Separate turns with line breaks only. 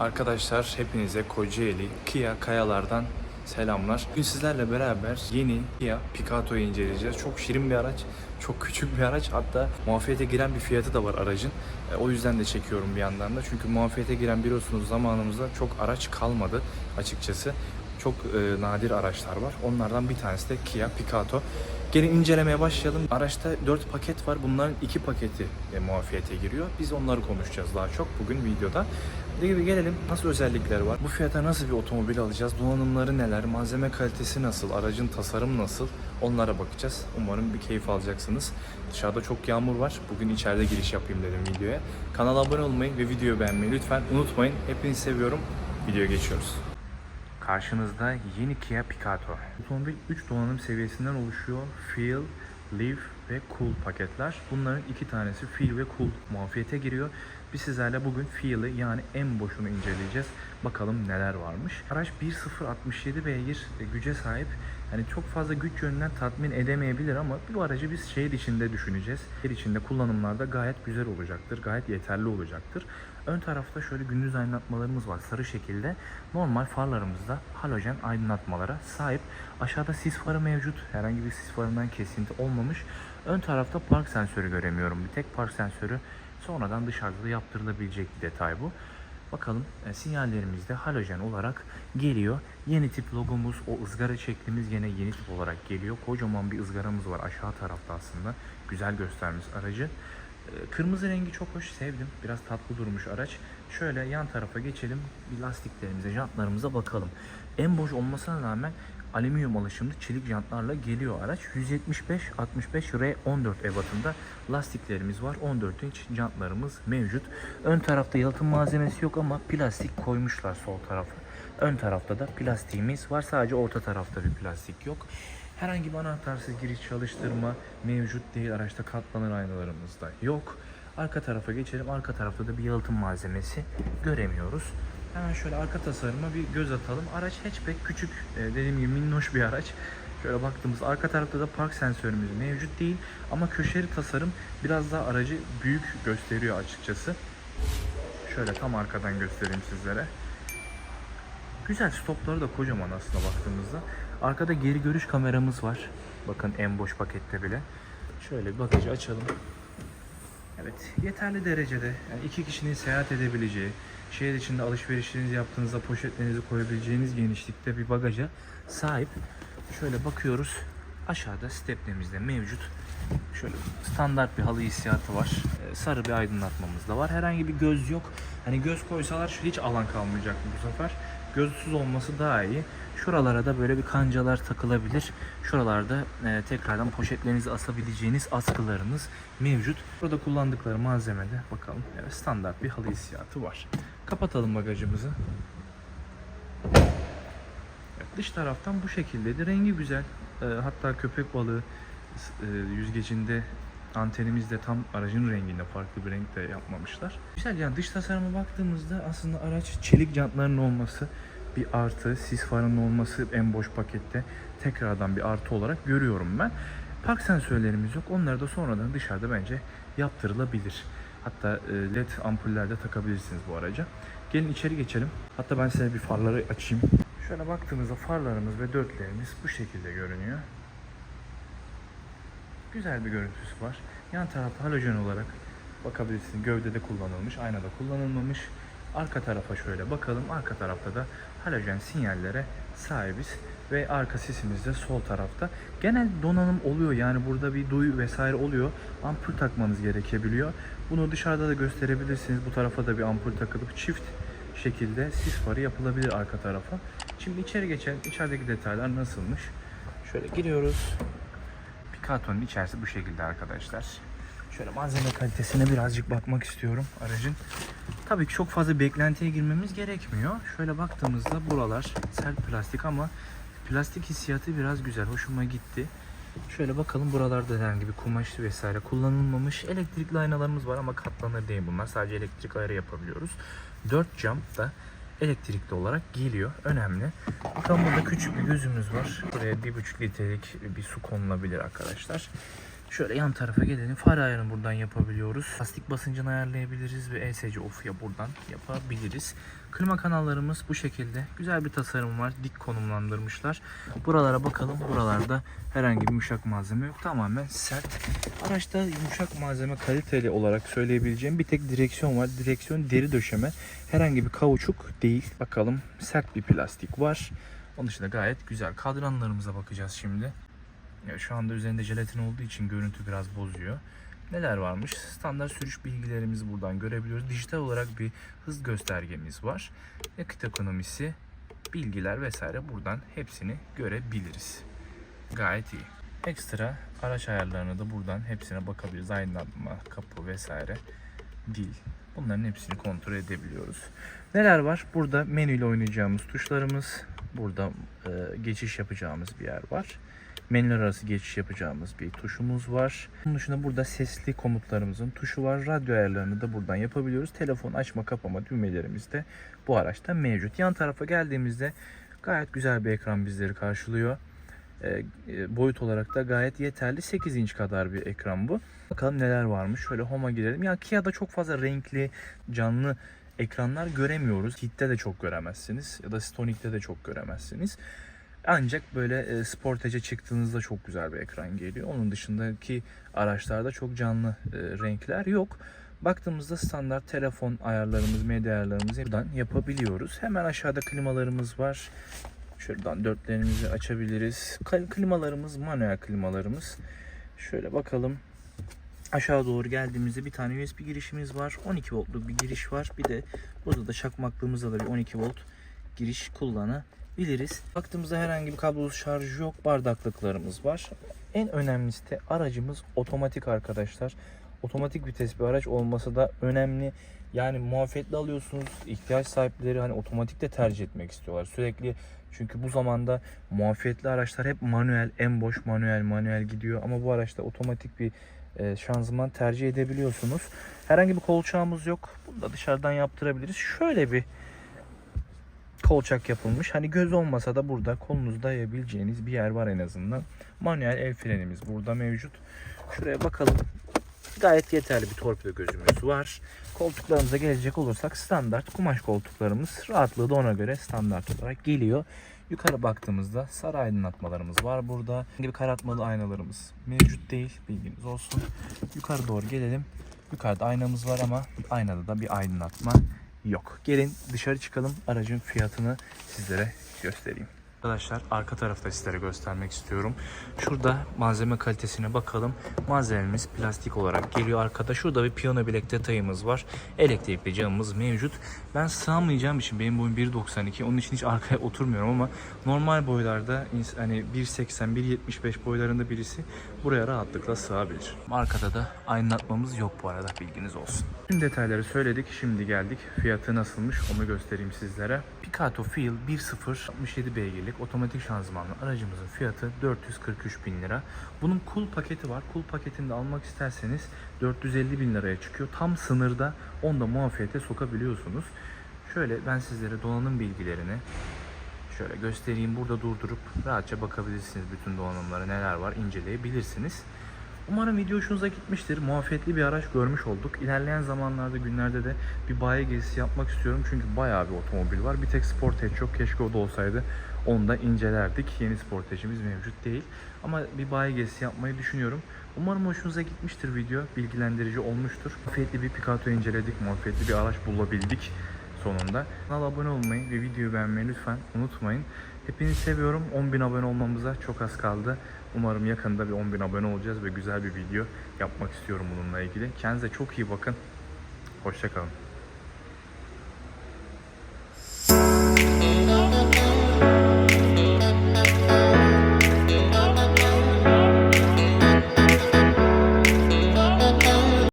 Arkadaşlar hepinize Kocaeli Kia Kayalar'dan selamlar. Bugün sizlerle beraber yeni Kia Picanto'yu inceleyeceğiz. Çok şirin bir araç, çok küçük bir araç. Hatta muafiyete giren bir fiyatı da var aracın. E, o yüzden de çekiyorum bir yandan da. Çünkü muafiyete giren biliyorsunuz zamanımızda çok araç kalmadı açıkçası. Çok e, nadir araçlar var. Onlardan bir tanesi de Kia Picanto. Gelin incelemeye başlayalım. Araçta 4 paket var. Bunların 2 paketi e, muafiyete giriyor. Biz onları konuşacağız daha çok bugün videoda. Dediğim gibi gelelim nasıl özellikler var? Bu fiyata nasıl bir otomobil alacağız? Donanımları neler? Malzeme kalitesi nasıl? Aracın tasarım nasıl? Onlara bakacağız. Umarım bir keyif alacaksınız. Dışarıda çok yağmur var. Bugün içeride giriş yapayım dedim videoya. Kanala abone olmayı ve videoyu beğenmeyi lütfen unutmayın. Hepinizi seviyorum. Videoya geçiyoruz. Karşınızda yeni Kia Picanto. Otomobil 3 donanım seviyesinden oluşuyor. Feel, Live ve Cool paketler. Bunların iki tanesi Feel ve Cool muafiyete giriyor. Biz sizlerle bugün Feel'i yani en boşunu inceleyeceğiz. Bakalım neler varmış. Araç 1.067 beygir güce sahip. Yani çok fazla güç yönünden tatmin edemeyebilir ama bu aracı biz şehir içinde düşüneceğiz. Şehir içinde kullanımlarda gayet güzel olacaktır. Gayet yeterli olacaktır. Ön tarafta şöyle gündüz aydınlatmalarımız var sarı şekilde. Normal farlarımızda halojen aydınlatmalara sahip. Aşağıda sis farı mevcut. Herhangi bir sis farından kesinti olmamış. Ön tarafta park sensörü göremiyorum. Bir tek park sensörü sonradan dışarıda da yaptırılabilecek bir detay bu. Bakalım e, sinyallerimiz de halojen olarak geliyor. Yeni tip logomuz, o ızgara şeklimiz yine yeni tip olarak geliyor. Kocaman bir ızgaramız var aşağı tarafta aslında. Güzel göstermiş aracı. E, Kırmızı rengi çok hoş sevdim. Biraz tatlı durmuş araç. Şöyle yan tarafa geçelim. Bir lastiklerimize, jantlarımıza bakalım. En boş olmasına rağmen alüminyum alışımlı çelik jantlarla geliyor araç. 175-65 R14 ebatında lastiklerimiz var. 14 inç jantlarımız mevcut. Ön tarafta yalıtım malzemesi yok ama plastik koymuşlar sol tarafa. Ön tarafta da plastiğimiz var. Sadece orta tarafta bir plastik yok. Herhangi bir anahtarsız giriş çalıştırma mevcut değil. Araçta katlanır aynalarımız da yok. Arka tarafa geçelim. Arka tarafta da bir yalıtım malzemesi göremiyoruz. Hemen şöyle arka tasarıma bir göz atalım. Araç hatchback küçük e, dediğim gibi minnoş bir araç. Şöyle baktığımız arka tarafta da park sensörümüz mevcut değil. Ama köşeli tasarım biraz daha aracı büyük gösteriyor açıkçası. Şöyle tam arkadan göstereyim sizlere. Güzel stopları da kocaman aslında baktığımızda. Arkada geri görüş kameramız var. Bakın en boş pakette bile. Şöyle bir bagajı açalım. Evet yeterli derecede yani iki kişinin seyahat edebileceği, şehir içinde alışverişlerinizi yaptığınızda poşetlerinizi koyabileceğiniz genişlikte bir bagaja sahip. Şöyle bakıyoruz. Aşağıda stepnemiz de mevcut. Şöyle standart bir halı hissiyatı var. Ee, sarı bir aydınlatmamız da var. Herhangi bir göz yok. Hani göz koysalar hiç alan kalmayacak bu sefer. Gözsüz olması daha iyi. Şuralara da böyle bir kancalar takılabilir. Şuralarda e, tekrardan poşetlerinizi asabileceğiniz askılarınız mevcut. Burada kullandıkları malzemede bakalım evet, standart bir halı hissiyatı var. Kapatalım bagajımızı. Evet, dış taraftan bu şekildeydi. Rengi güzel. E, hatta köpek balığı e, yüzgecinde antenimiz de tam aracın renginde farklı bir renkte yapmamışlar. Güzel yani dış tasarıma baktığımızda aslında araç çelik jantların olması bir artı, sis farının olması en boş pakette tekrardan bir artı olarak görüyorum ben. Park sensörlerimiz yok. Onları da sonradan dışarıda bence yaptırılabilir. Hatta e, led ampuller de takabilirsiniz bu araca. Gelin içeri geçelim. Hatta ben size bir farları açayım. Şöyle baktığımızda farlarımız ve dörtlerimiz bu şekilde görünüyor. Güzel bir görüntüsü var. Yan tarafta halojen olarak bakabilirsiniz. Gövdede kullanılmış, aynada kullanılmamış. Arka tarafa şöyle bakalım. Arka tarafta da halojen sinyallere sahibiz. Ve arka sisimiz de sol tarafta. Genel donanım oluyor yani burada bir duyu vesaire oluyor. Ampul takmanız gerekebiliyor. Bunu dışarıda da gösterebilirsiniz. Bu tarafa da bir ampul takılıp çift şekilde sis farı yapılabilir arka tarafa. Şimdi içeri geçelim. İçerideki detaylar nasılmış? Şöyle giriyoruz. Picanto'nun içerisi bu şekilde arkadaşlar. Şöyle malzeme kalitesine birazcık bakmak istiyorum aracın. Tabii ki çok fazla beklentiye girmemiz gerekmiyor. Şöyle baktığımızda buralar sert plastik ama plastik hissiyatı biraz güzel. Hoşuma gitti. Şöyle bakalım buralarda herhangi bir kumaş vesaire kullanılmamış. Elektrikli aynalarımız var ama katlanır değil bunlar. Sadece elektrik ayarı yapabiliyoruz. 4 cam da elektrikli olarak geliyor. Önemli. Bakalım burada küçük bir gözümüz var. Buraya 1,5 litrelik bir su konulabilir arkadaşlar. Şöyle yan tarafa gelelim. Far ayarını buradan yapabiliyoruz. Lastik basıncını ayarlayabiliriz ve ESC off'ya buradan yapabiliriz. Klima kanallarımız bu şekilde. Güzel bir tasarım var. Dik konumlandırmışlar. Buralara bakalım. Buralarda herhangi bir yumuşak malzeme yok. Tamamen sert. Araçta yumuşak malzeme kaliteli olarak söyleyebileceğim bir tek direksiyon var. Direksiyon deri döşeme. Herhangi bir kauçuk değil. Bakalım sert bir plastik var. Onun dışında gayet güzel. Kadranlarımıza bakacağız şimdi. Ya şu anda üzerinde jelatin olduğu için görüntü biraz bozuyor. Neler varmış? Standart sürüş bilgilerimizi buradan görebiliyoruz. Dijital olarak bir hız göstergemiz var. Yakıt ekonomisi, bilgiler vesaire buradan hepsini görebiliriz. Gayet iyi. Ekstra araç ayarlarına da buradan hepsine bakabiliriz. Aydınlatma, kapı vesaire, dil. Bunların hepsini kontrol edebiliyoruz. Neler var? Burada menüyle oynayacağımız tuşlarımız. Burada e, geçiş yapacağımız bir yer var menüler arası geçiş yapacağımız bir tuşumuz var. Bunun dışında burada sesli komutlarımızın tuşu var. Radyo ayarlarını da buradan yapabiliyoruz. Telefon açma kapama düğmelerimiz de bu araçta mevcut. Yan tarafa geldiğimizde gayet güzel bir ekran bizleri karşılıyor. E, e, boyut olarak da gayet yeterli. 8 inç kadar bir ekran bu. Bakalım neler varmış. Şöyle Home'a girelim. Ya Kia'da çok fazla renkli, canlı ekranlar göremiyoruz. Kit'te de çok göremezsiniz ya da Stonic'te de çok göremezsiniz. Ancak böyle e, Sportage'e çıktığınızda çok güzel bir ekran geliyor. Onun dışındaki araçlarda çok canlı e, renkler yok. Baktığımızda standart telefon ayarlarımız, medya ayarlarımızı buradan yapabiliyoruz. Hemen aşağıda klimalarımız var. Şuradan dörtlerimizi açabiliriz. Klimalarımız manuel klimalarımız. Şöyle bakalım. Aşağı doğru geldiğimizde bir tane USB girişimiz var. 12 voltluk bir giriş var. Bir de burada da çakmaklığımızda da bir 12 volt giriş kullanabiliriz. Baktığımızda herhangi bir kablosuz şarj yok. Bardaklıklarımız var. En önemlisi de aracımız otomatik arkadaşlar. Otomatik vites bir araç olması da önemli. Yani muafiyetli alıyorsunuz. ihtiyaç sahipleri hani otomatik de tercih etmek istiyorlar. Sürekli çünkü bu zamanda muafiyetli araçlar hep manuel, en boş manuel, manuel gidiyor. Ama bu araçta otomatik bir e, şanzıman tercih edebiliyorsunuz. Herhangi bir kolçağımız yok. Bunu da dışarıdan yaptırabiliriz. Şöyle bir kolçak yapılmış. Hani göz olmasa da burada kolunuzu dayayabileceğiniz bir yer var en azından. Manuel el frenimiz burada mevcut. Şuraya bakalım. Gayet yeterli bir torpido gözümüz var. Koltuklarımıza gelecek olursak standart kumaş koltuklarımız. Rahatlığı da ona göre standart olarak geliyor. Yukarı baktığımızda sarı aydınlatmalarımız var burada. Gibi karartmalı aynalarımız mevcut değil. Bilginiz olsun. Yukarı doğru gelelim. Yukarıda aynamız var ama aynada da bir aydınlatma yok. Gelin dışarı çıkalım. Aracın fiyatını sizlere göstereyim. Arkadaşlar arka tarafta sizlere göstermek istiyorum. Şurada malzeme kalitesine bakalım. Malzememiz plastik olarak geliyor arkada. Şurada bir piyano bilek detayımız var. Elektrikli camımız mevcut. Ben sığamayacağım için benim boyum 1.92. Onun için hiç arkaya oturmuyorum ama normal boylarda hani 1.80 1.75 boylarında birisi buraya rahatlıkla sığabilir. Arkada da aydınlatmamız yok bu arada bilginiz olsun. Tüm detayları söyledik. Şimdi geldik. Fiyatı nasılmış onu göstereyim sizlere. Picato Feel 1.0 67 beygirlik otomatik şanzımanlı aracımızın fiyatı 443 bin lira. Bunun cool paketi var. Cool paketini de almak isterseniz 450 bin liraya çıkıyor. Tam sınırda onu da muafiyete sokabiliyorsunuz. Şöyle ben sizlere donanım bilgilerini şöyle göstereyim. Burada durdurup rahatça bakabilirsiniz bütün donanımlara neler var inceleyebilirsiniz. Umarım video hoşunuza gitmiştir. Muafiyetli bir araç görmüş olduk. İlerleyen zamanlarda günlerde de bir bayi gezisi yapmak istiyorum. Çünkü bayağı bir otomobil var. Bir tek Sportage yok. Keşke o da olsaydı. Onu da incelerdik. Yeni Sportage'imiz mevcut değil. Ama bir bayi gezisi yapmayı düşünüyorum. Umarım hoşunuza gitmiştir video. Bilgilendirici olmuştur. Muafiyetli bir Picato inceledik. Muafiyetli bir araç bulabildik sonunda. Kanala abone olmayı ve videoyu beğenmeyi lütfen unutmayın. Hepinizi seviyorum. 10.000 abone olmamıza çok az kaldı. Umarım yakında bir 10.000 abone olacağız ve güzel bir video yapmak istiyorum bununla ilgili. Kendinize çok iyi bakın. Hoşçakalın.